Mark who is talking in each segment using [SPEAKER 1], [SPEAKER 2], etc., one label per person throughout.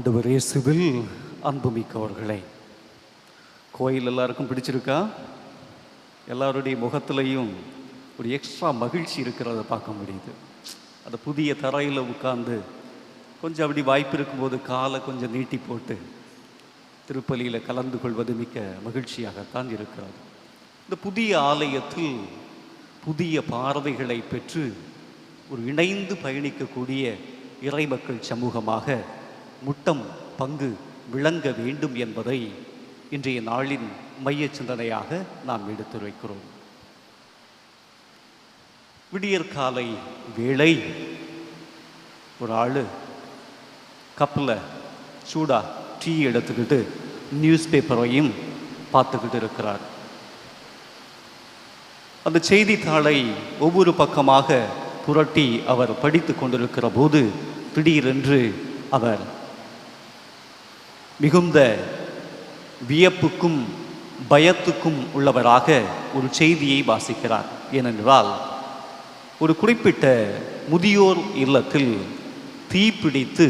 [SPEAKER 1] ஆண்டவர் இயேசுவில் அன்புமிக்கவர்களே. கோயில் எல்லாருக்கும் பிடிச்சிருக்கா? எல்லாருடைய முகத்துலையும் ஒரு எக்ஸ்ட்ரா மகிழ்ச்சி இருக்கிறத பார்க்க முடியுது. அந்த புதிய தரையில் உட்கார்ந்து கொஞ்சம் அப்படி வாய்ப்பு இருக்கும்போது காலை கொஞ்சம் நீட்டி போட்டு திருப்பலியில் கலந்து கொள்வது மிக்க மகிழ்ச்சியாகத்தான் இருக்கிறது. இந்த புதிய ஆலயத்தில் புதிய பார்வைகளை பெற்று ஒரு இணைந்து பயணிக்கக்கூடிய இறைமக்கள் சமூகமாக முட்டம் பங்கு விளங்க வேண்டும் என்பதை இன்றைய நாளின் மைய சிந்தனையாக நாம் எடுத்துரைக்கிறோம். விடியற்காலை வேளை ஒரு ஆள் கப்பில் சூடாக டீ எடுத்துக்கிட்டு நியூஸ் பேப்பரையும் பார்த்துக்கிட்டு இருக்கிறார். அந்த செய்தித்தாளை ஒவ்வொரு பக்கமாக புரட்டி அவர் படித்து கொண்டிருக்கிற போது திடீரென்று அவர் மிகுந்த வியப்புக்கும் பயத்துக்கும் உள்ளவராக ஒரு செய்தியை வாசிக்கிறார். ஏனென்றால் ஒரு குறிப்பிட்ட முதியோர் இல்லத்தில் தீப்பிடித்து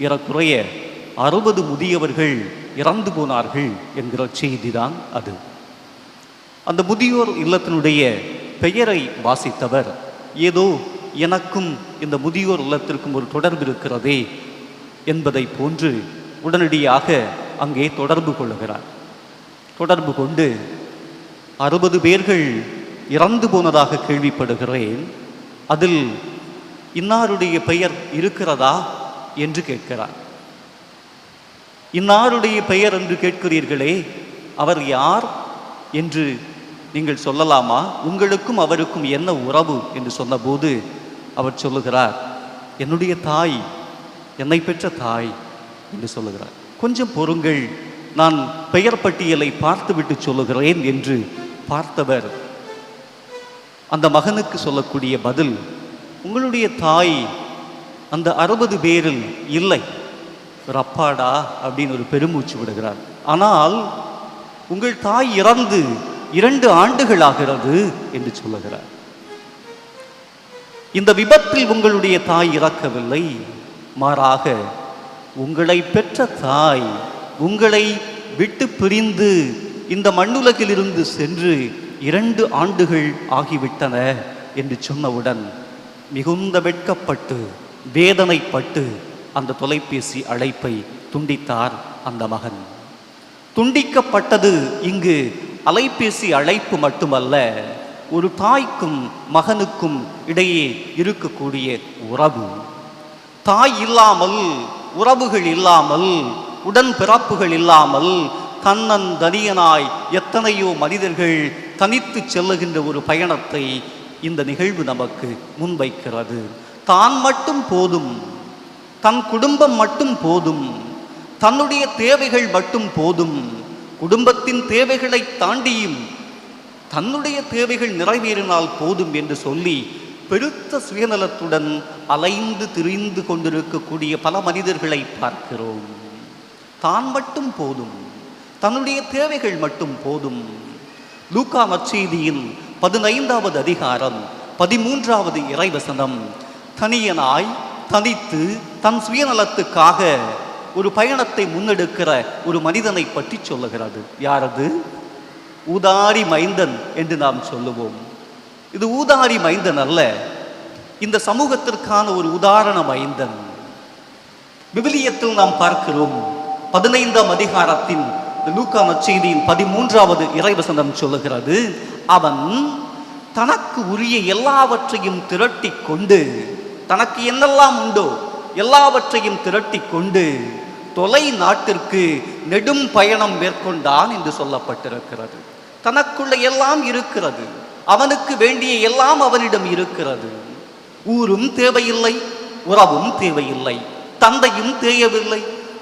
[SPEAKER 1] ஏறக்குறைய அறுபது முதியவர்கள் இறந்து போனார்கள் என்கிற செய்திதான் அது. அந்த முதியோர் இல்லத்தினுடைய பெயரை வாசித்தவர் ஏதோ எனக்கும் இந்த முதியோர் இல்லத்திற்கும் ஒரு தொடர்பு இருக்கிறதே என்பதை போன்று உடனடியாக அங்கே தொடர்பு கொள்ளுகிறார். தொடர்பு கொண்டு அறுபது பேர்கள் இறந்து போனதாக கேள்விப்படுகிறேன். அதில் இன்னாருடைய பெயர் இருக்கிறதா என்று கேட்கிறார். இன்னாருடைய பெயர் என்று கேட்கிறீர்களே அவர் யார் என்று நீங்கள் சொல்லலாமா? உங்களுக்கும் அவருக்கும் என்ன உறவு? என்று சொன்னபோது அவர் சொல்லுகிறார் என்னுடைய தாய் என்னை பெற்ற தாய் என்று சொல்லுகிறார். கொஞ்சம் பொறுங்கள் நான் பெயர் பட்டியலை பார்த்துவிட்டு சொல்லுகிறேன் என்று பார்த்தவர் அந்த மகனுக்கு சொல்லக்கூடிய பதில் உங்களுடைய தாய் அந்த அறுபது பேரில் இல்லை. ஒரு அப்பாடா அப்படின்னு ஒரு பெருமூச்சு விடுகிறார். ஆனால் உங்கள் தாய் இறந்து இரண்டு ஆண்டுகள் ஆகிறது என்று சொல்லுகிறார். இந்த விபத்தில் உங்களுடைய தாய் இறக்கவில்லை. மாறாக உங்களை பெற்ற தாய் உங்களை விட்டு பிரிந்து இந்த மண்ணுலகிலிருந்து சென்று இரண்டு ஆண்டுகள் ஆகிவிட்டன என்று சொன்னவுடன் மிகுந்த வெட்கப்பட்டு வேதனைப்பட்டு அந்த தொலைபேசி அழைப்பை துண்டித்தார் அந்த மகன். துண்டிக்கப்பட்டது இங்கு அலைபேசி அழைப்பு மட்டுமல்ல ஒரு தாய்க்கும் மகனுக்கும் இடையே இருக்கக்கூடிய உறவு. தாய் இல்லாமல் உறவுகள் இல்லாமல் உடன் பிறப்புகள் இல்லாமல் தன்னன் தனியனாய் எத்தனையோ மனிதர்கள் தனித்து செல்லுகின்ற ஒரு பயணத்தை இந்த நிகழ்வு நமக்கு முன்வைக்கிறது. தான் மட்டும் போதும் தன் குடும்பம் மட்டும் போதும் தன்னுடைய தேவைகள் மட்டும் போதும் குடும்பத்தின் தேவைகளை தாண்டியும் தன்னுடைய தேவைகள் நிறைவேறினால் போதும் என்று சொல்லி பெருத்த சுயநலத்துடன் அலைந்து திரிந்து கொண்டிருக்கக்கூடிய பல மனிதர்களை பார்க்கிறோம். தான் மட்டும் போதும். தன்னுடைய தேவைகள் மட்டும் போதும். லூக்கா மற்செய்தியின் பதினைந்தாவது அதிகாரம் பதிமூன்றாவது இறைவசனம். தனியனாய் தனித்து தன் சுயநலத்துக்காக ஒரு பயணத்தை முன்னெடுக்கிற ஒரு மனிதனை பற்றி சொல்லுகிறது. யாரது? உதாரி மைந்தன் என்று நாம் சொல்லுவோம். இது ஊதாரி மைந்தன் அல்ல. இந்த சமூகத்திற்கான ஒரு உதாரண மைந்தன். விவிலியத்தில் நாம் பார்க்கிறோம் பதினைந்தாம் அதிகாரத்தின் லூக்கா நற்செய்தியின் பதிமூன்றாவது இறைவசனம் சொல்லுகிறது அவன் தனக்கு உரிய எல்லாவற்றையும் திரட்டி கொண்டு தனக்கு என்னெல்லாம் உண்டோ எல்லாவற்றையும் திரட்டி கொண்டு தொலை நாட்டிற்கு நெடும் பயணம் மேற்கொண்டான் என்று சொல்லப்பட்டிருக்கிறது. தனக்குள்ள எல்லாம் இருக்கிறது. அவனுக்கு வேண்டிய எல்லாம் அவனிடம் இருக்கிறது. ஊரும் தேவையில்லை உறவும் தேவையில்லை தந்தையும் தேவையில்லை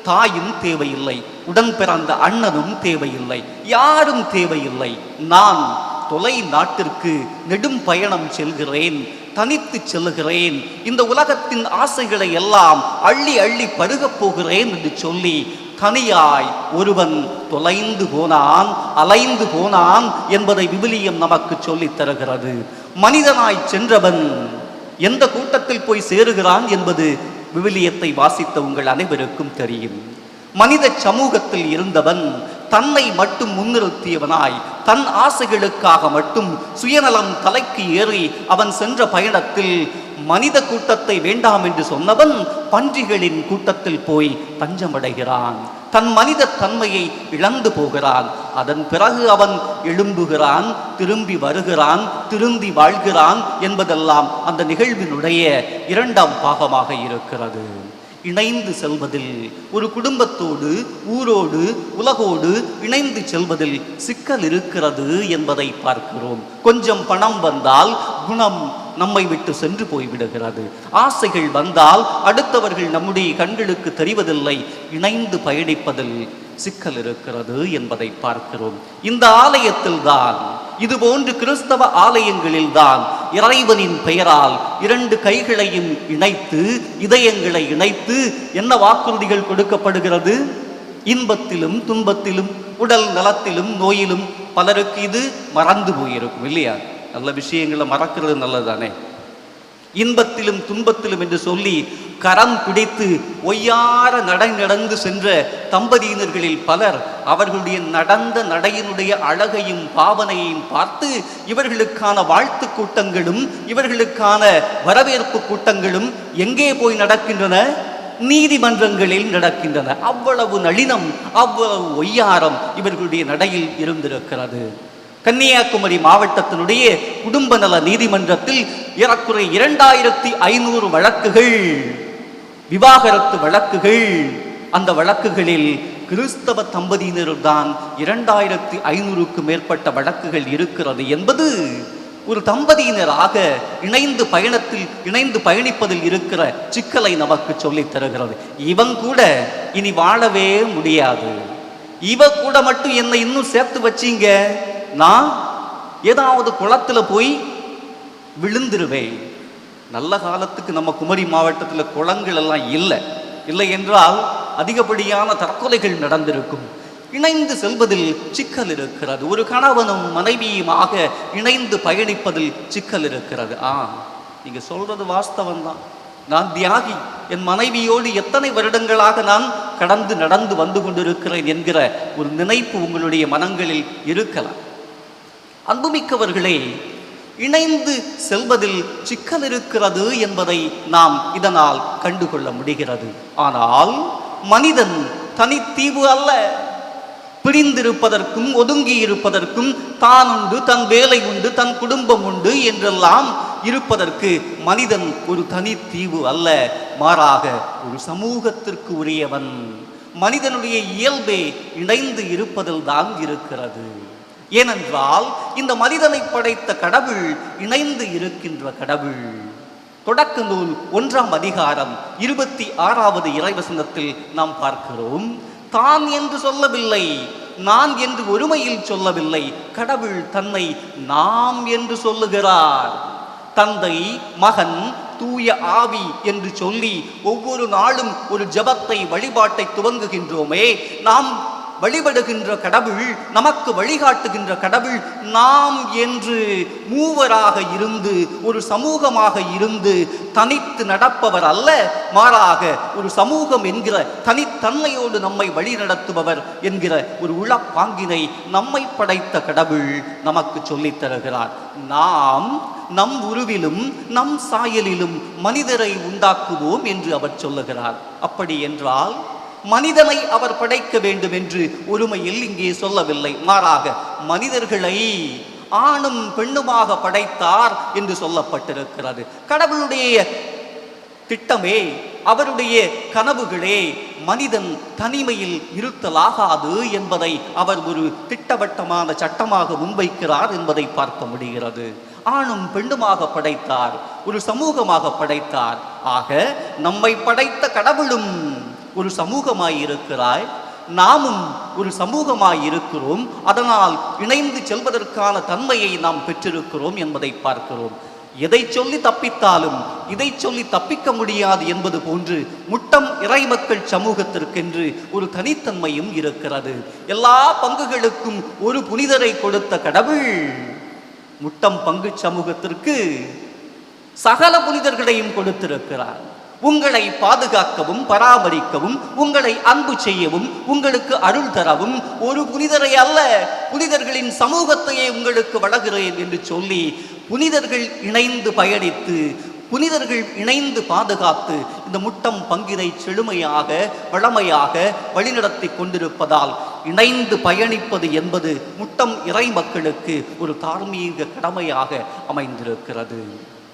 [SPEAKER 1] தாயும் தேவையில்லை உடன் பிறந்த அண்ணனும் தேவையில்லை யாரும் தேவையில்லை. நான் தொலை நாட்டிற்கு நெடும் பயணம் செல்கிறேன் தனித்து செல்கிறேன் இந்த உலகத்தின் ஆசைகளை எல்லாம் அள்ளி அள்ளி பருகப் போகிறேன் என்று சொல்லி தனியாய் ஒருவன் தொலைந்து போனான் அலைந்து போனான் என்பதை விவிலியம் நமக்கு சொல்லித் தருகிறது. மனிதனாய் சென்றவன் எந்த கூட்டத்தில் போய் சேருகிறான் என்பது விவிலியத்தை வாசித்த உங்கள் அனைவருக்கும் தெரியும். மனித சமூகத்தில் இருந்தவன் தன்னை மட்டும் முன்னிறுத்தியவனாய் தன் ஆசைகளுக்காக மட்டும் சுயநலம் தலைக்கு ஏறி அவன் சென்ற பயணத்தில் மனித கூட்டத்தை வேண்டாம் என்று சொன்னவன் பன்றிகளின் கூட்டத்தில் போய் தஞ்சமடைகிறான். தன் மனித தன்மையை இழந்து போகிறான். அதன் பிறகு அவன் எழும்புகிறான் திரும்பி வருகிறான் திருந்தி வாழ்கிறான் என்பதெல்லாம் அந்த நிகழ்வினுடைய இரண்டாம் பாகமாக இருக்கிறது. இணைந்து செல்வதில் ஒரு குடும்பத்தோடு ஊரோடு உலகோடு இணைந்து செல்வதில் சிக்கல் இருக்கிறது என்பதை பார்க்கிறோம். கொஞ்சம் பணம் வந்தால் குணம் நம்மை விட்டு சென்று போய்விடுகிறது. ஆசைகள் வந்தால் அடுத்தவர்கள் நம்முடைய கண்களுக்கு தெரிவதில்லை இணைந்து பயணிப்பதில் சிக்கல் இருக்கிறது என்பதை பார்க்கிறோம். இந்த ஆலயத்தில் தான் இது போன்று கிறிஸ்தவ ஆலயங்களில் தான் இறைவனின் பெயரால் இரண்டு கைகளையும் இணைத்து இதயங்களை இணைத்து என்ன வாக்குறுதிகள் கொடுக்கப்படுகிறது? இன்பத்திலும் துன்பத்திலும் உடல் நலத்திலும் நோயிலும் பலருக்கு இது மறந்து போயிருக்கும் இல்லையா? நல்ல விஷயங்களை மறக்கிறது நல்லதுதானே? இன்பத்திலும் துன்பத்திலும் என்று சொல்லி கரம் பிடித்து ஒய்யார நடை நடந்து சென்ற தம்பதியினர்களில் பலர் அவர்களுடைய நடந்த நடையினுடைய அழகையும் பாவனையையும் பார்த்து இவர்களுக்கான வாழ்த்து கூட்டங்களும் இவர்களுக்கான வரவேற்பு கூட்டங்களும் எங்கே போய் நடக்கின்றன? நீதிமன்றங்களில் நடக்கின்றன. அவ்வளவு நளினம் அவ்வளவு ஒய்யாரம் இவர்களுடைய நடையில் இருந்திருக்கிறது. கன்னியாகுமரி மாவட்டத்தினுடைய குடும்ப நல நீதிமன்றத்தில் ஏறக்குறை இரண்டாயிரத்தி ஐநூறு வழக்குகள் விவாகரத்து வழக்குகள். அந்த வழக்குகளில் கிறிஸ்தவ தம்பதியினர்தான் இரண்டாயிரத்தி ஐநூறுக்கு மேற்பட்ட வழக்குகள் இருக்கிறது என்பது ஒரு தம்பதியினராக இணைந்து பயணத்தில் இணைந்து பயணிப்பதில் இருக்கிற சிக்கலை நமக்கு சொல்லித் தருகிறது. இவன் கூட இனி வாழவே முடியாது. இவ கூட மட்டும் என்னை இன்னும் சேர்த்து வச்சீங்க? நான் ஏதாவது குளத்தில் போய் விழுந்துருவேன். நல்ல காலத்துக்கு நம்ம குமரி மாவட்டத்தில் குளங்கள் எல்லாம் இல்லை. இல்லை என்றால் அதிகப்படியான தற்கொலைகள் நடந்திருக்கும். இணைந்து செல்வதில் சிக்கல் இருக்கிறது. ஒரு கணவனும் மனைவியுமாக இணைந்து பயணிப்பதில் சிக்கல் இருக்கிறது. ஆ நீங்கள் சொல்றது வாஸ்தவம் தான் நான் தியாகி என் மனைவியோடு எத்தனை வருடங்களாக நான் கடந்து நடந்து வந்து கொண்டிருக்கிறேன் என்கிற ஒரு நினைப்பு உங்களுடைய மனங்களில் இருக்கலாம். அன்புமிக்கவர்களே இணைந்து செல்வதில் சிக்கல் இருக்கிறது என்பதை நாம் இதனால் கண்டுகொள்ள முடிகிறது. ஆனால் மனிதன் தனித்தீவு அல்ல. பிரிந்திருப்பதற்கும் ஒதுங்கி இருப்பதற்கும் தான் உண்டு தன் வேலை உண்டு தன் குடும்பம் உண்டு என்றெல்லாம் இருப்பதற்கு மனிதன் ஒரு தனித்தீவு அல்ல மாறாக ஒரு சமூகத்திற்கு உரியவன். மனிதனுடைய இயல்பே இணைந்து இருப்பதில் தான் இருக்கிறது. ஏனென்றால் இந்த மனிதனை படைத்த கடவுள் இணைந்து இருக்கின்ற கடவுள். தொடக்க நூல் ஒன்றாம் அதிகாரம் இருபத்தி ஆறாவது இறைவசனத்தில் நாம் பார்க்கிறோம் தான் என்று சொல்லவில்லை நான் என்று ஒருமையில் சொல்லவில்லை கடவுள் தன்னை நாம் என்று சொல்லுகிறார். தந்தை மகன் தூய ஆவி என்று சொல்லி ஒவ்வொரு நாளும் ஒரு ஜெபத்தை வழிபாட்டை துவங்குகின்றோமே நாம் வழிபடுகின்ற கடவுள் நமக்கு வழிகாட்டுகின்ற கடவுள் நாம் என்று மூவராக இருந்து ஒரு சமூகமாக இருந்து தனித்து நடப்பவர் அல்ல மாறாக ஒரு சமூகம் என்கிற தனித்தன்மையோடு நம்மை வழிநடத்துபவர் என்கிற ஒரு உளப்பாங்கினை நம்மை படைத்த கடவுள் நமக்கு சொல்லித் தருகிறார். நாம் நம் உருவிலும் நம் சாயலிலும் மனிதரை உண்டாக்குவோம் என்று அவர் சொல்லுகிறார். அப்படி என்றால் மனிதனை அவர் படைக்க வேண்டும் என்று ஒருமையில் இங்கே சொல்லவில்லை. மாறாக மனிதர்களை ஆணும் பெண்ணுமாக படைத்தார் என்று சொல்லப்பட்டிருக்கிறது. கடவுளுடைய திட்டமே அவருடைய கனவுகளே மனிதன் தனிமையில் இருத்தலாகாது என்பதை அவர் ஒரு திட்டவட்டமான சட்டமாக முன்வைக்கிறார் என்பதை பார்க்க முடிகிறது. ஆணும் பெண்ணுமாக படைத்தார் ஒரு சமூகமாக படைத்தார். ஆக நம்மை படைத்த கடவுளும் ஒரு சமூகமாய் இருக்கிறாய் நாமும் ஒரு சமூகமாய் இருக்கிறோம். அதனால் இணைந்து செல்வதற்கான தன்மையை நாம் பெற்றிருக்கிறோம் என்பதை பார்க்கிறோம். எதை சொல்லி தப்பித்தாலும் இதை சொல்லி தப்பிக்க முடியாது என்பது போன்று முட்டம் இறைமக்கள் சமூகத்திற்கென்று ஒரு தனித்தன்மையும் இருக்கிறது. எல்லா பங்குகளுக்கும் ஒரு புனிதரை கொடுத்த கடவுள் முட்டம் பங்கு சமூகத்திற்கு சகல புனிதர்களையும் கொடுத்திருக்கிறார். உங்களை பாதுகாக்கவும் பராமரிக்கவும் உங்களை அன்பு செய்யவும் உங்களுக்கு அருள் தரவும் ஒரு புனிதரை அல்ல. புனிதர்களின் சமூகத்தையே உங்களுக்கு வழங்குகிறேன் என்று சொல்லி புனிதர்கள் இணைந்து பயணித்து புனிதர்கள் இணைந்து பாதுகாத்து இந்த முட்டம் பங்கினை செழுமையாக வளமையாக வழிநடத்தி கொண்டிருப்பதால் இணைந்து பயணிப்பது என்பது முட்டம் இறை மக்களுக்கு ஒரு தார்மீக கடமையாக அமைந்திருக்கிறது.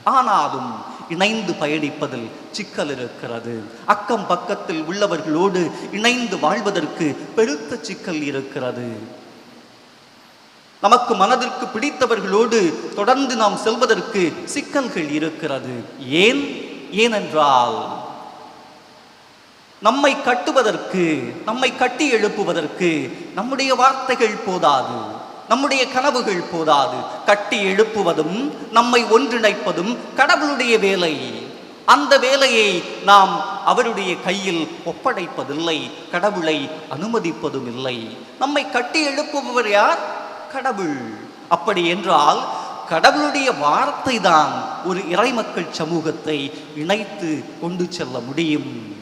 [SPEAKER 1] ஆனாலும் இணைந்து பயணிப்பதில் சிக்கல் இருக்கிறது. அக்கம் பக்கத்தில் உள்ளவர்களோடு இணைந்து வாழ்வதற்கு பெருத்த சிக்கல் இருக்கிறது. நமக்கு மனதிற்கு பிடித்தவர்களோடு தொடர்ந்து நாம் செல்வதற்கு சிக்கல்கள் இருக்கிறது. ஏன்? ஏனென்றால் நம்மை கட்டுவதற்கு நம்மை கட்டி எழுப்புவதற்கு நம்முடைய வார்த்தைகள் போதாது. நம்முடைய கனவுகள் போதாது. கட்டி எழுப்புவதும் நம்மை ஒன்றிணைப்பதும் கடவுளுடைய வேலை. அந்த வேலையை நாம் அவருடைய கையில் ஒப்படைப்பதில்லை. கடவுளை அனுமதிப்பதும் இல்லை நம்மை கட்டி எழுப்புபவர் யார்? கடவுள். அப்படி என்றால் கடவுளுடைய வார்த்தை தான் ஒரு இறைமக்கள் சமூகத்தை இணைத்து கொண்டு செல்ல முடியும்.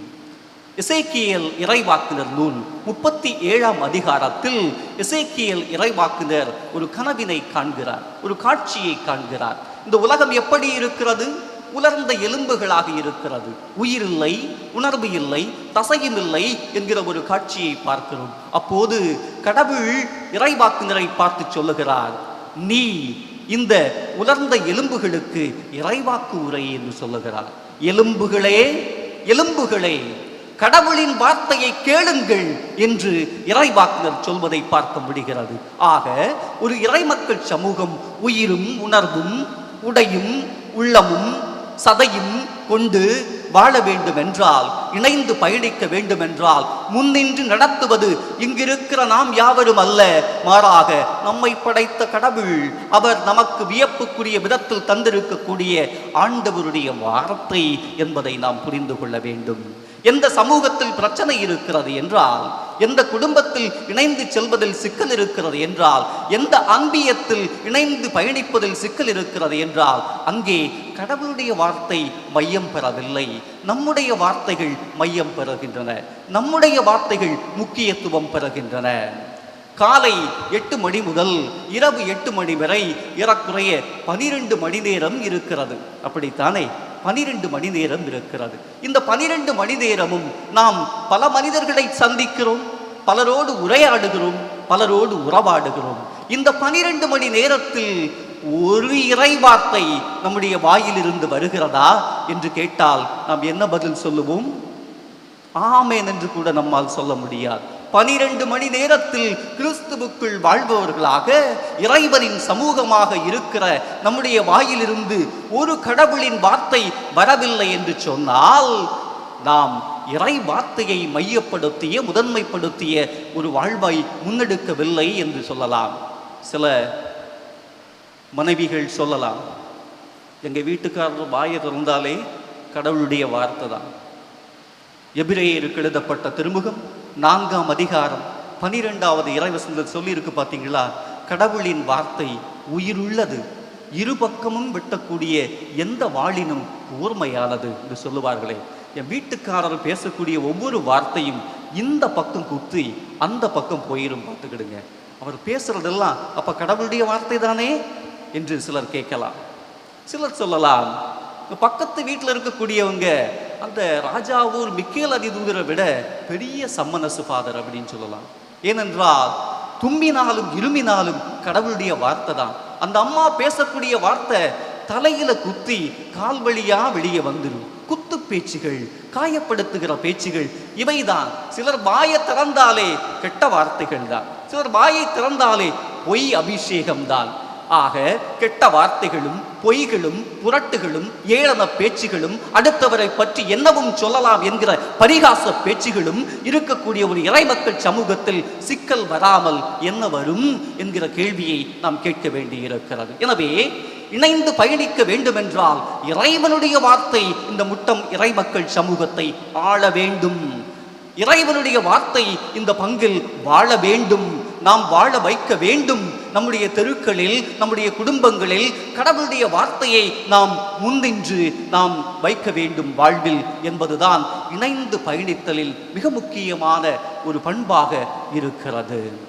[SPEAKER 1] இசைக்கியல் இறைவாக்குனர் நூல் முப்பத்தி ஏழாம் அதிகாரத்தில் இசைக்கியல் இறைவாக்குனர் ஒரு கனவினை காண்கிறார் ஒரு காட்சியை காண்கிறார். இந்த உலகம் எப்படி இருக்கிறது? உலர்ந்த எலும்புகளாக இருக்கிறது. உயிரில்லை உணர்வு இல்லை தசையும் இல்லை என்கிற ஒரு காட்சியை பார்க்கிறோம். அப்போது கடவுள் இறைவாக்குனரை பார்த்து சொல்லுகிறார் நீ இந்த உலர்ந்த எலும்புகளுக்கு இறைவாக்கு உரை என்று சொல்லுகிறார். எலும்புகளே எலும்புகளே கடவுளின் வார்த்தையை கேளுங்கள் என்று இறைவாக்குனர் சொல்வதை பார்க்க முடிகிறது ஆக ஒரு இறைமக்கள் சமூகம் உயிரும் உணர்வும் உடையும் உள்ளமும் சதையும் கொண்டு வாழ வேண்டுமென்றால் இணைந்து பயணிக்க வேண்டுமென்றால் முன்னின்று நடத்துவது இங்கிருக்கிற நாம் யாவரும் அல்ல. மாறாக நம்மை படைத்த கடவுள் அவர் நமக்கு வியப்புக்குரிய விதத்தில் தந்திருக்கக்கூடிய ஆண்டவருடைய வார்த்தை என்பதை நாம் புரிந்து கொள்ள வேண்டும். எந்த சமூகத்தில் பிரச்சனை இருக்கிறது என்றால் எந்த குடும்பத்தில் இணைந்து செல்வதில் சிக்கல் இருக்கிறது என்றால் எந்த ஆன்மீகத்தில் இணைந்து பயணிப்பதில் சிக்கல் இருக்கிறது என்றால் அங்கே கடவுளுடைய வார்த்தை மையம் பெறவில்லை. நம்முடைய வார்த்தைகள் மையம் பெறுகின்றன. நம்முடைய வார்த்தைகள் முக்கியத்துவம் பெறுகின்றன. காலை எட்டு மணி முதல் இரவு எட்டு மணி வரை ஏறக்குறைய பனிரெண்டு மணி நேரம் இருக்கிறது. அப்படித்தானே? பனிரெண்டு மணி நேரம் இருக்கிறது. இந்த பனிரெண்டு மணி நேரமும் நாம் பல மனிதர்களை சந்திக்கிறோம் பலரோடு உரையாடுகிறோம் பலரோடு உறவாடுகிறோம். இந்த பனிரெண்டு மணி நேரத்தில் ஒரு இறை வார்த்தை நம்முடைய வாயிலிருந்து வருகிறதா என்று கேட்டால் நாம் என்ன பதில் சொல்லுவோம்? ஆமேன் என்று கூட நம்மால் சொல்ல முடியாது. பனிரெண்டு மணி நேரத்தில் கிறிஸ்துவுக்குள் வாழ்பவர்களாக இறைவனின் சமூகமாக இருக்கிற நம்முடைய வாயிலிருந்து ஒரு கடவுளின் வார்த்தை வரவில்லை என்று சொன்னால் நாம் இறை வார்த்தையை மையப்படுத்திய முதன்மைப்படுத்திய ஒரு வாழ்வை முன்னெடுக்கவில்லை என்று சொல்லலாம். சில மனைவிகள் சொல்லலாம் எங்கள் வீட்டுக்காரர் வாயை திறந்தாலே கடவுளுடைய வார்த்தை தான். எபிரேயருக்கு எழுதப்பட்ட திருமுகம் நான்காம் அதிகாரம் பனிரெண்டாவது இறைவசனத்தில் சொல்லியிருக்கு பார்த்தீங்களா? கடவுளின் வார்த்தை உயிருள்ளது. இரு பக்கமும் வெட்டக்கூடிய எந்த வாளினும் கூர்மையானது என்று சொல்லுவார்களே. என் வீட்டுக்காரர் பேசக்கூடிய ஒவ்வொரு வார்த்தையும் இந்த பக்கம் குத்தி அந்த பக்கம் போயிடும் பார்த்துக்கிடுங்க. அவர் பேசுறதெல்லாம் அப்ப கடவுளுடைய வார்த்தை தானே என்று சிலர் கேட்கலாம். சிலர் சொல்லலாம் பக்கத்து வீட்டில் இருக்கக்கூடியவங்க அந்த ராஜாவூர் மிக்கேல் அதிதூதரை விட பெரிய சம்மனசு ஃபாதர் அப்படின்னு சொல்லலாம். ஏனென்றால் தும்பினாலும் இருமினாலும் கடவுளுடைய வார்த்தை தான். அந்த அம்மா பேசக்கூடிய வார்த்தை தலையில குத்தி கால் வழியா வெளியே வந்துடும் குத்து பேச்சுகள் காயப்படுத்துகிற பேச்சுகள் இவைதான். சிலர் வாயை திறந்தாலே கெட்ட வார்த்தைகள் தான். சிலர் வாயை திறந்தாலே பொய் அபிஷேகம்தான் ஆக கெட்ட வார்த்தைகளும் பொய்களும் புரட்டுகளும் ஏளன பேச்சுகளும் அடுத்தவரை பற்றி என்னவும் சொல்லலாம் என்கிற பரிகாச பேச்சுகளும் இருக்கக்கூடிய ஒரு இறைமக்கள் சமூகத்தில் சிக்கல் வராமல் என்ன வரும் என்கிற கேள்வியை நாம் கேட்க வேண்டியிருக்கிறது. எனவே இணைந்து பயணிக்க வேண்டுமென்றால் இறைவனுடைய வார்த்தை இந்த முட்டம் இறைமக்கள் சமூகத்தை ஆள வேண்டும். இறைவனுடைய வார்த்தை இந்த பங்கில் வாழ வேண்டும். நாம் வாழ வைக்க வேண்டும். நம்முடைய தெருக்களில் நம்முடைய குடும்பங்களில் கடவுளுடைய வார்த்தையை நாம் முன்னின்று நாம் வைக்க வேண்டும் வாழ்வில் என்பதுதான் இணைந்து பயணித்தலில் மிக முக்கியமான ஒரு பண்பாக இருக்கிறது.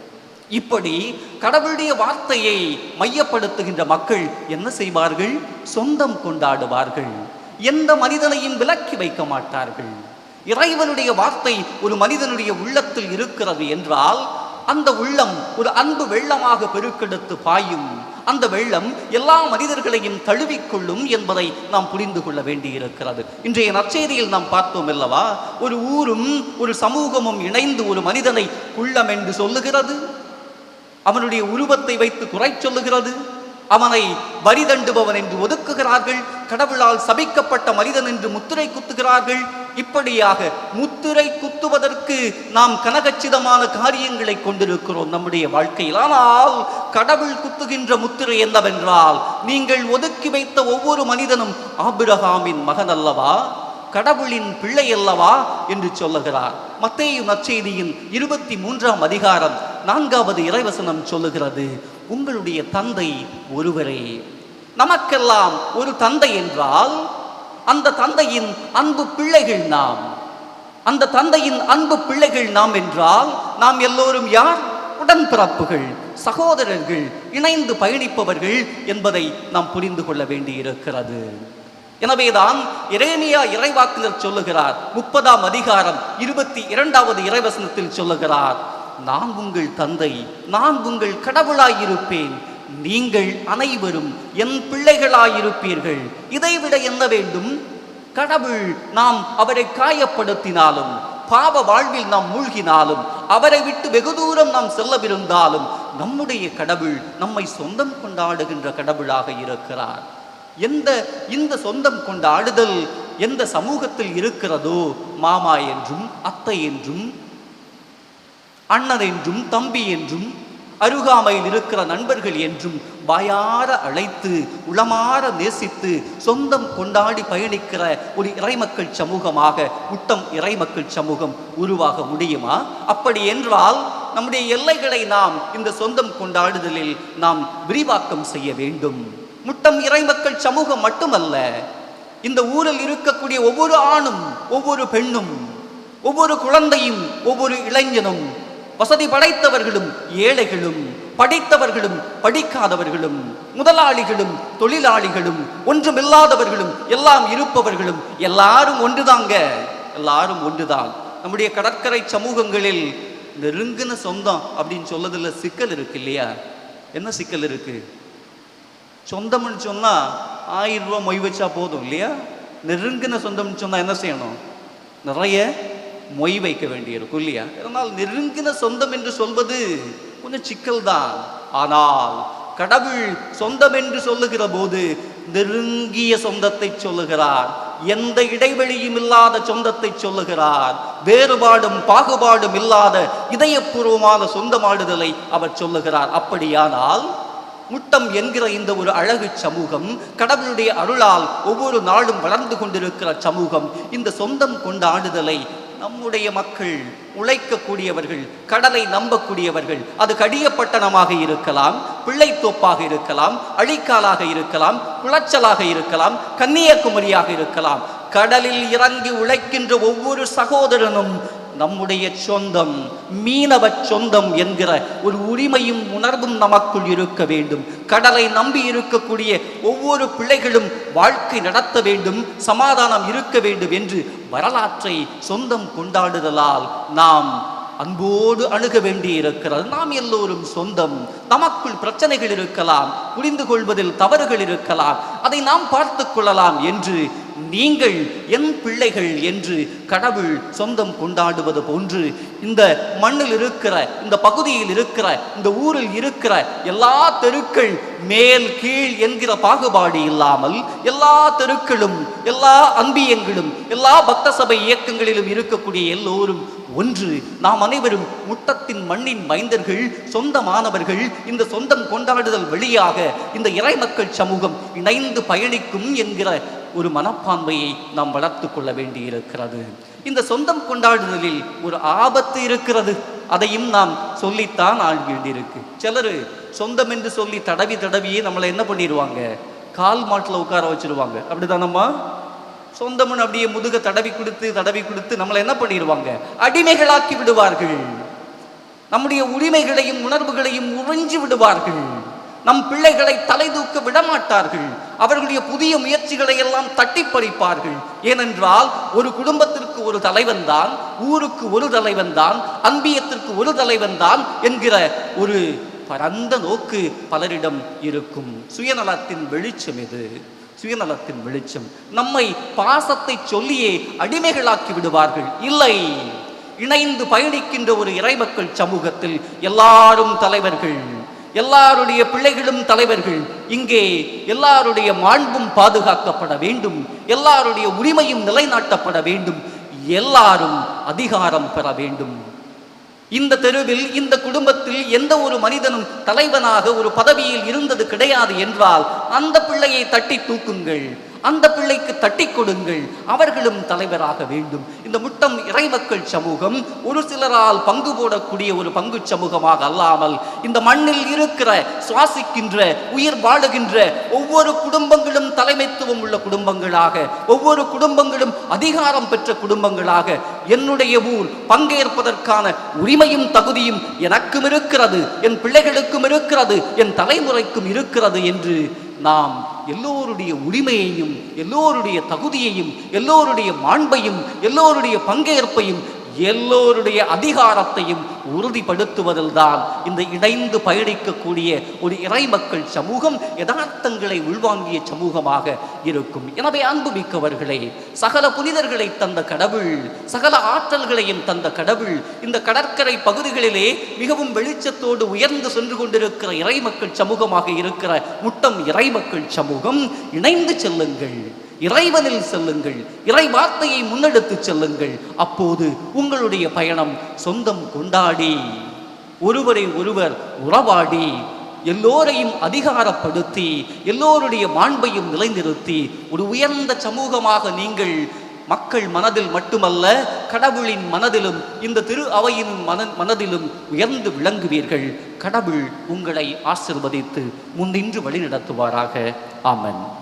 [SPEAKER 1] இப்படி கடவுளுடைய வார்த்தையை மையப்படுத்துகின்ற மக்கள் என்ன செய்வார்கள்? சொந்தம் கொண்டாடுவார்கள். எந்த மனிதனையும் விலக்கி வைக்க மாட்டார்கள். இறைவனுடைய வார்த்தை ஒரு மனிதனுடைய உள்ளத்தில் இருக்கிறது என்றால் அந்த உள்ளம் ஒரு அன்பு வெள்ளமாக பெருக்கெடுத்து பாயும். அந்த வெள்ளம் எல்லா மனிதர்களையும் தழுவிக்கொள்ளும் என்பதை நாம் புரிந்து கொள்ள வேண்டியிருக்கிறது. இன்றைய நற்செய்தியில் நாம் பார்த்தோம் அல்லவா? ஒரு ஊரும் ஒரு சமூகமும் இணைந்து ஒரு மனிதனை உள்ளம் என்று சொல்லுகிறது. அவனுடைய உருவத்தை வைத்து குறை சொல்லுகிறது. அவனை வரி தண்டுபவன் என்று ஒதுக்குகிறார்கள். கடவுளால் சபிக்கப்பட்ட மனிதன் என்று முத்திரை குத்துகிறார்கள். இப்படியாக முத்திரை குத்துவதற்கு நாம் கனகச்சிதமான காரியங்களை கொண்டிருக்கிறோம் நம்முடைய வாழ்க்கையில். ஆனால் கடவுள் குத்துகின்ற முத்திரை என்னவென்றால் நீங்கள் ஒதுக்கி வைத்த ஒவ்வொரு மனிதனும் ஆபிரகாமின் மகன் அல்லவா? கடவுளின் பிள்ளை அல்லவா? என்று சொல்லுகிறார். மத்தேயு நற்செய்தியின் இருபத்தி மூன்றாம் அதிகாரம் நான்காவது இறைவசனம் சொல்லுகிறது உங்களுடைய தந்தை ஒருவரே. நமக்கெல்லாம் ஒரு தந்தை என்றால் அந்த தந்தையின் அன்பு பிள்ளைகள் நாம். அந்த தந்தையின் அன்பு பிள்ளைகள் நாம் என்றால் நாம் எல்லோரும் யார்? உடன்பிறப்புகள் சகோதரர்கள் இணைந்து பயணிப்பவர்கள் என்பதை நாம் புரிந்து கொள்ள வேண்டியிருக்கிறது. எனவேதான் இறைமையா இறைவாக்கினர் சொல்லுகிறார் முப்பதாம் அதிகாரம் இருபத்தி இரண்டாவது இறைவசனத்தில் சொல்லுகிறார் நான் உங்கள் தந்தை நான் உங்கள் கடவுளாயிருப்பேன் நீங்கள் அனைவரும் என் பிள்ளைகளாயிருப்பீர்கள். இதைவிட என்ன வேண்டும்? கடவுள் நாம் அவரை காயப்படுத்தினாலும் பாவ வாழ்வில் நாம் மூழ்கினாலும் அவரை விட்டு வெகு தூரம் நாம் செல்லவிருந்தாலும் நம்முடைய கடவுள் நம்மை சொந்தம் கொண்டாடுகின்ற கடவுளாக இருக்கிறார். எந்த இந்த சொந்தம் கொண்டாடுதல் எந்த சமூகத்தில் இருக்கிறதோ மாமா என்றும் அத்தை என்றும் அண்ணன் என்றும் தம்பி என்றும் அருகாமையில் இருக்கிற நண்பர்கள் என்றும் வாயார அழைத்து உளமாற நேசித்து சொந்தம் கொண்டாடி பயணிக்கிற ஒரு இறைமக்கள் சமூகமாக முட்டம் இறைமக்கள் சமூகம் உருவாக முடியுமா? அப்படி என்றால் நம்முடைய எல்லைகளை நாம் இந்த சொந்தம் கொண்டாடுதலில் நாம் விரிவாக்கம் செய்ய வேண்டும். முட்டம் இறைமக்கள் சமூகம் மட்டுமல்ல இந்த ஊரில் இருக்கக்கூடிய ஒவ்வொரு ஆணும் ஒவ்வொரு பெண்ணும் ஒவ்வொரு குழந்தையும் ஒவ்வொரு இளைஞனும் வசதி படைத்தவர்களும் ஏழைகளும் படித்தவர்களும் படிக்காதவர்களும் முதலாளிகளும் தொழிலாளிகளும் ஒன்றுமில்லாதவர்களும் எல்லாம் இருப்பவர்களும் எல்லாரும் ஒன்றுதாங்க. எல்லாரும் ஒன்றுதான். நம்முடைய கடற்கரை சமூகங்களில் நெருங்கின சொந்தம் அப்படின்னு சொல்லதில் சிக்கல் இருக்கு இல்லையா? என்ன சிக்கல் இருக்கு? சொந்தம்னு சொன்னா ஆயிரம் ரூபாய் மொய் வச்சா போதும் இல்லையா? நெருங்கின சொந்தம்னு சொன்னா என்ன செய்யணும்? நிறைய மொய் வைக்க வேண்டியிருக்கும் இல்லையா? அதனால் நெருங்கின சொந்தம் என்று சொல்வது கொஞ்சம் சிக்கல் தான் ஆனால் கடவுள் சொந்தம் என்று சொல்லுகிற போது நெருங்கிய சொந்தத்தை சொல்லுகிறார். எந்த இடைவெளியும் இல்லாத சொந்தத்தை சொல்லுகிறார். வேறுபாடும் பாகுபாடும் இல்லாத இதயபூர்வமான சொந்தமாடுதலை அவர் சொல்லுகிறார். அப்படியானால் முட்டம் என்கிற இந்த ஒரு அழகு சமூகம் கடவுளுடைய அருளால் ஒவ்வொரு நாளும் வளர்ந்து கொண்டிருக்கிற சமூகம் இந்த சொந்தம் கொண்ட ஆடுதலை நம்முடைய மக்கள் உழைக்கக்கூடியவர்கள் கடலை நம்பக்கூடியவர்கள் அது கடியப்பட்டணமாக இருக்கலாம் பிள்ளைத்தோப்பாக இருக்கலாம் அழிக்காலாக இருக்கலாம் குளச்சலாக இருக்கலாம் கன்னியாகுமரியாக இருக்கலாம். கடலில் இறங்கி உழைக்கின்ற ஒவ்வொரு சகோதரனும் நம்முடைய சொந்தம் மீனவ சொந்தம் என்கிற ஒரு உரிமையும் உணர்வும் நமக்குள் இருக்க வேண்டும். கடலை நம்பி இருக்கக்கூடிய ஒவ்வொரு பிள்ளைகளும் வாழ்க்கை நடத்த வேண்டும் சமாதானம் இருக்க வேண்டும் என்று வரலாற்றை சொந்தம் கொண்டாடுதலால் நாம் அன்போடு அணுக வேண்டி இருக்கிறது நாம் எல்லோரும் சொந்தம். நமக்குள் பிரச்சனைகள் இருக்கலாம் புரிந்து கொள்வதில் தவறுகள் இருக்கலாம். அதை நாம் பார்த்து கொள்ளலாம் என்று நீங்கள் என் பிள்ளைகள் என்று கடவுள் சொந்தம் கொண்டாடுவது போன்று இந்த மண்ணில் இருக்கிற இந்த பகுதியில் இருக்கிற இந்த ஊரில் இருக்கிற எல்லா தெருக்கள் மேல் கீழ் என்கிற பாகுபாடு இல்லாமல் எல்லா தெருக்களும் எல்லா அன்பியங்களும் எல்லா பக்த சபை இயக்கங்களிலும் இருக்கக்கூடிய எல்லோரும் ஒன்று நாம் அனைவரும் முட்டத்தின் மண்ணின் மைந்தர்கள் சொந்தமானவர்கள் இந்த சொந்தம் கொண்டாடுதல் வழியாக இந்த இறைமக்கள் சமூகம் இணைந்து பயணிக்கும் என்கிற ஒரு மனப்பான்மையை நாம் வளர்த்து கொள்ள வேண்டியிருக்கிறது. இந்த சொந்தம் கொண்டாடுதலில் ஒரு ஆபத்து இருக்கிறது. அதையும் நாம் சொல்லித்தான் ஆள் வேண்டியிருக்கு. சிலர் சொந்தம் என்று சொல்லி தடவி தடவியே நம்மளை என்ன பண்ணிடுவாங்க கால் மாட்டில் உட்கார வச்சிருவாங்க. அப்படிதானம்மா சொந்தமன் அப்படியே முதுக தடவி கொடுத்து தடவி கொடுத்து நம்மளை என்ன பண்ணிடுவாங்க? அடிமைகளாக்கி விடுவார்கள். நம்முடைய உரிமைகளையும் உணர்வுகளையும் உறிஞ்சி விடுவார்கள். நம் பிள்ளைகளை தலை தூக்க விடமாட்டார்கள். அவர்களுடைய புதிய முயற்சிகளை எல்லாம் தட்டி பறிப்பார்கள். ஏனென்றால் ஒரு குடும்பத்திற்கு ஒரு தலைவன் தான் ஊருக்கு ஒரு தலைவன் தான் அன்பியத்திற்கு ஒரு தலைவன் தான் என்கிற ஒரு பரந்த நோக்கு பலரிடம் இருக்கும். சுயநலத்தின் வெளிச்சம் இது சுயநலத்தின் வெளிச்சம். நம்மை பாசத்தை சொல்லியே அடிமைகளாக்கி விடுவார்கள். இல்லை. இணைந்து பயணிக்கின்ற ஒரு இறைமக்கள் சமூகத்தில் எல்லாரும் தலைவர்கள். எல்லாருடைய பிள்ளைகளும் தலைவர்கள். இங்கே எல்லாருடைய மாண்பும் பாதுகாக்கப்பட வேண்டும். எல்லாருடைய உரிமையும் நிலைநாட்டப்பட வேண்டும். எல்லாரும் அதிகாரம் பெற வேண்டும். இந்த தெருவில் இந்த குடும்பத்தில் எந்த ஒரு மனிதனும் தலைவனாக ஒரு பதவியில் இருந்தது கிடையாது என்றால் அந்த பிள்ளையை தட்டி தூக்குங்கள். அந்த பிள்ளைக்கு தட்டி கொடுங்கள். அவர்களும் தலைவராக வேண்டும். இந்த முட்டம் இறைமக்கள் சமூகம் ஒரு சிலரால் பங்கு போடக்கூடிய ஒரு பங்கு சமூகமாக அல்லாமல் இந்த மண்ணில் இருக்கிற சுவாசிக்கின்ற உயிர் வாழுகின்ற ஒவ்வொரு குடும்பங்களும் தலைமைத்துவம் உள்ள குடும்பங்களாக ஒவ்வொரு குடும்பங்களும் அதிகாரம் பெற்ற குடும்பங்களாக என்னுடைய ஊர் பங்கேற்பதற்கான உரிமையும் தகுதியும் எனக்கும் இருக்கிறது என் பிள்ளைகளுக்கும் இருக்கிறது என் தலைமுறைக்கும் இருக்கிறது என்று நாம் எல்லோருடைய உரிமையையும் எல்லோருடைய தகுதியையும் எல்லோருடைய மாண்பையும் எல்லோருடைய பங்கேற்பையும் எல்லோருடைய அதிகாரத்தையும் உறுதிப்படுத்துவதில் தான் இந்த இணைந்து பயணிக்கக்கூடிய ஒரு இறைமக்கள் சமூகம் யதார்த்தங்களை உள்வாங்கிய சமூகமாக இருக்கும். எனவே அன்புமிக்கவர்களே சகல புனிதர்களை தந்த கடவுள் சகல ஆற்றல்களையும் தந்த கடவுள் இந்த கடற்கரை பகுதிகளிலே மிகவும் வெளிச்சத்தோடு உயர்ந்து சென்று கொண்டிருக்கிற இறைமக்கள் சமூகமாக இருக்கிற முட்டம் இறைமக்கள் சமூகம் இணைந்து செல்லுங்கள். இறைவனில் செல்லுங்கள் இறை வார்த்தையை முன்னெடுத்து செல்லுங்கள். அப்போது உங்களுடைய பயணம் சொந்தம் கொண்டாடி ஒருவரை ஒருவர் உறவாடி எல்லோரையும் அதிகாரப்படுத்தி எல்லோருடைய மாண்பையும் நிலைநிறுத்தி ஒரு உயர்ந்த சமூகமாக நீங்கள் மக்கள் மனதில் மட்டுமல்ல கடவுளின் மனதிலும் இந்த திரு அவையின் மன மனதிலும் உயர்ந்து விளங்குவீர்கள். கடவுள் உங்களை ஆசிர்வதித்து முன்னின்று வழிநடத்துவாராக. ஆமன்.